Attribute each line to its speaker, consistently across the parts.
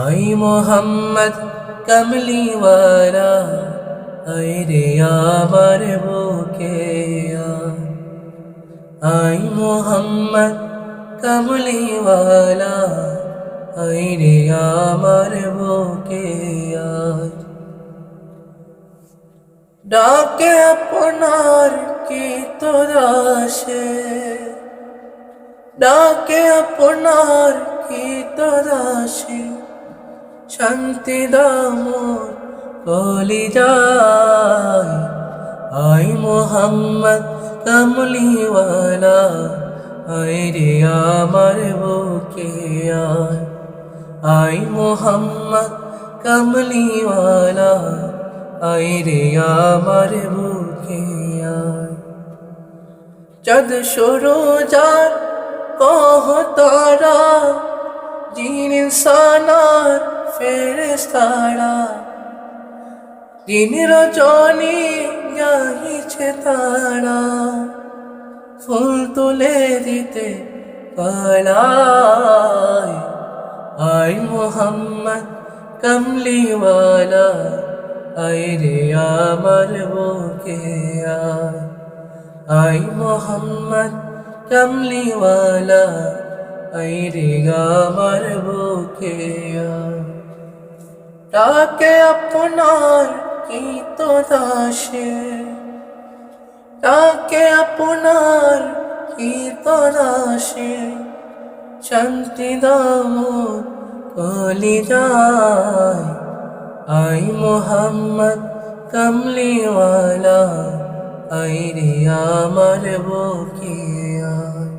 Speaker 1: I Mohammad কমলিওয়ালা I রে আমার বুকে। আই মোহাম্মদ কমলিওয়ালা আই রে আমার বুকে। ডাকে আপনার কি তোরাশে ডাকে আপনার কি তোরাশে শান্তি দামর কলি যায় আই মোহাম্মদ কমলিওয়ালা আই রে আমার বুকে আয়। আই মোহাম্মদ কমলিওয়ালা আই রে আমার বুকে চাঁদ সরো যার কহ তারা, জিন ইনসানার ফেরেস্তারা দিন রজনী যাইছে তারা, ফুল তুলে দিতে পালায়। আই মোহাম্মদ কমলিওয়ালা আই রে আমার বুকে আই মোহাম্মদ কমলিওয়ালা আই রে আমার বুকে আয়। তাকে আপনার কি তো দাসে তাকে আপনার কি তো দাসে শান্তি দামর কলি যায়। আই মোহাম্মদ কমলিওয়ালা আই রে আমার বুকে আয়।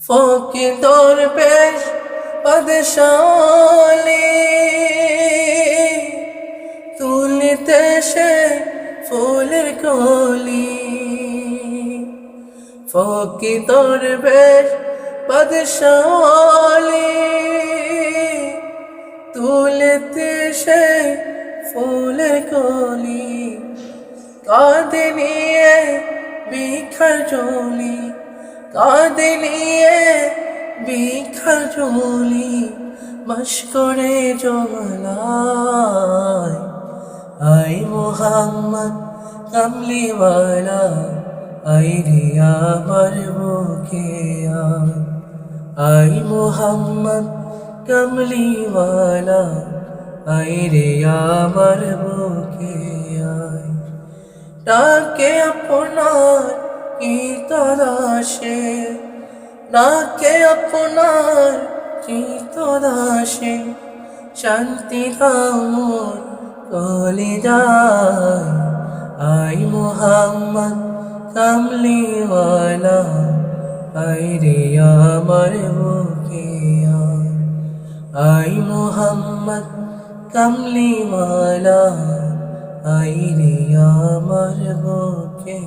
Speaker 1: ফকি তোর পেশ পদশালী। তুলিতে সে ফুলের কলি। ফকি তোর বেশ পদশালী। তুলিতে সে ফুলের কলি। কাঁদে নিয়ে জলি নিয়ে বিখার জলি মাস করে জলায় আই মোহাম্মদ কামলিওয়ালা, আই রে আমার বুকে আই মোহাম্মদ কমলিওয়ালা, আই রে আমার বুকে আয়। ডাকে আপনার কি তরাশে ডাকে আপনার কি তরাশে? শান্তি কামর কলে যায় আই মোহাম্মদ কামলিওয়ালা, আই রে আমার বুকে আই মোহাম্মদ কমলিওয়ালা, আই রে আমার বুকে